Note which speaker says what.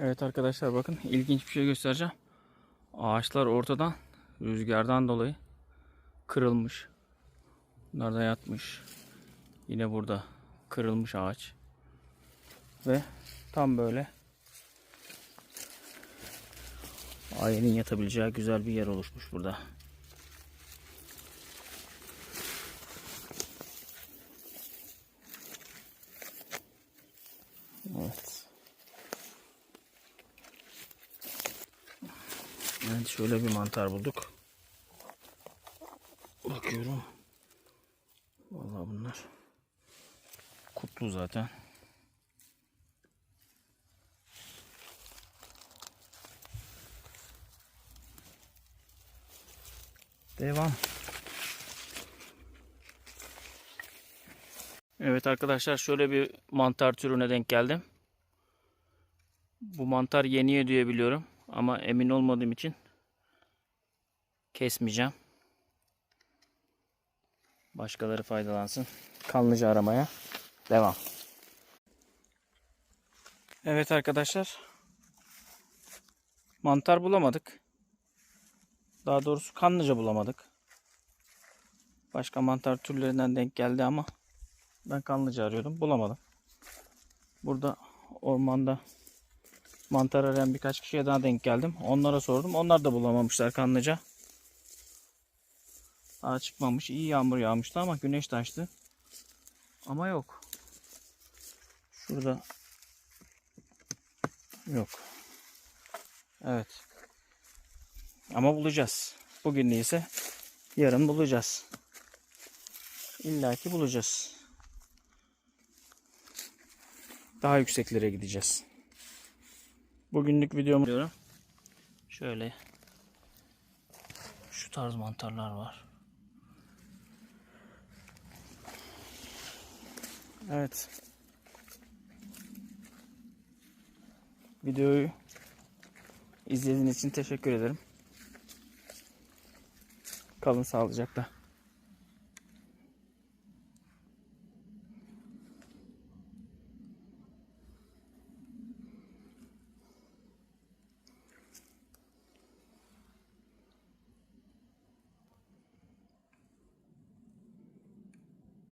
Speaker 1: Evet arkadaşlar bakın ilginç bir şey göstereceğim. Ağaçlar ortadan rüzgardan dolayı kırılmış. Bunlar da yatmış. Yine burada kırılmış ağaç. Ve tam böyle ayının yatabileceği güzel bir yer oluşmuş burada. Evet. Evet şöyle bir mantar bulduk. Bakıyorum. Vallahi bunlar kutlu zaten. Devam. Evet arkadaşlar şöyle bir mantar türüne denk geldim. Bu mantar yeniyor diye biliyorum ama emin olmadığım için kesmeyeceğim. Başkaları faydalansın. Kanlıca aramaya devam. Evet arkadaşlar. Mantar bulamadık. Daha doğrusu kanlıca bulamadık. Başka mantar türlerinden denk geldi ama ben kanlıca arıyordum. Bulamadım. Burada ormanda mantar arayan birkaç kişiye daha denk geldim. Onlara sordum. Onlar da bulamamışlar kanlıca. Daha çıkmamış. İyi yağmur yağmıştı ama güneş de açtı. Ama yok. Şurada yok. Evet. Ama bulacağız. Bugün değilse yarın bulacağız. İlla ki bulacağız. Daha yükseklere gideceğiz. Bugünlük videomu diyorum. Şöyle şu tarz mantarlar var. Evet. Videoyu izlediğiniz için teşekkür ederim. Kalın sağlıcakla.